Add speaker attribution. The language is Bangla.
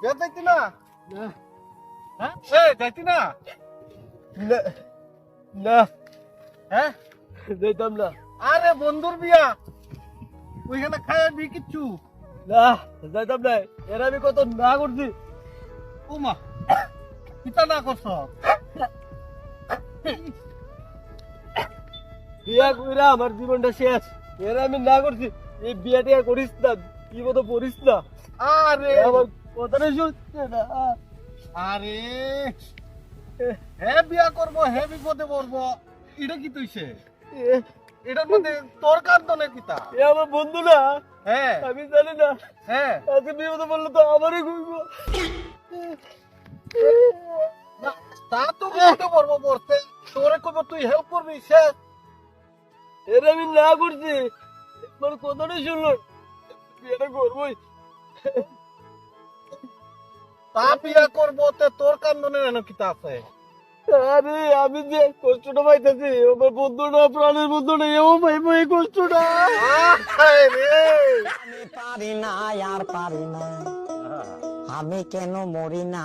Speaker 1: বিয়া যাইতি না? হ্যাঁ? এ যাইতি না?
Speaker 2: না।
Speaker 1: হ্যাঁ?
Speaker 2: যাইতাম না।
Speaker 1: আরে বন্ধুর বিয়া। ওইখানে খায় বি কিচ্ছু?
Speaker 2: না যাইতাম না। এর আমি কত না করছি।
Speaker 1: উমা পিতা না করছ?
Speaker 2: বিয়া কইরা আমার জীবনটা শেষ। এর আমি না করছি। এই বিয়া টিয়া করিস না কি মতো পড়িস না।
Speaker 1: আরে।
Speaker 2: আমার কথাটা শুনছে না?
Speaker 1: আরে হে বিয়া করব হে বিপদে পড়ব এটা কি তুইছে এটার মধ্যে তোর কান্দনে কিতা?
Speaker 2: এ আমার বন্ধু না।
Speaker 1: হ্যাঁ।
Speaker 2: আমি জানি না।
Speaker 1: হ্যাঁ।
Speaker 2: আজকে বিপদে বলল তো আমারই ঘুরবো
Speaker 1: তা তো বিপদে পড়ব পড়তে। তোরে কব তুই হেল্প করবি শেষ।
Speaker 2: এর আমি না করছি। আমার কথাটা শুনলো। বিয়েটা করবোই।
Speaker 1: তা বিয়া করব তে তোর কান্দনের এনে কিতা আছে?
Speaker 2: আরে আমি যে কষ্টটা পাইতেছি আমার বন্ধুটা প্রাণের বন্ধুটা এও পাইবো এই কষ্টটা।
Speaker 3: আমি পারি না আর পারি না। আমি কেন মরি না?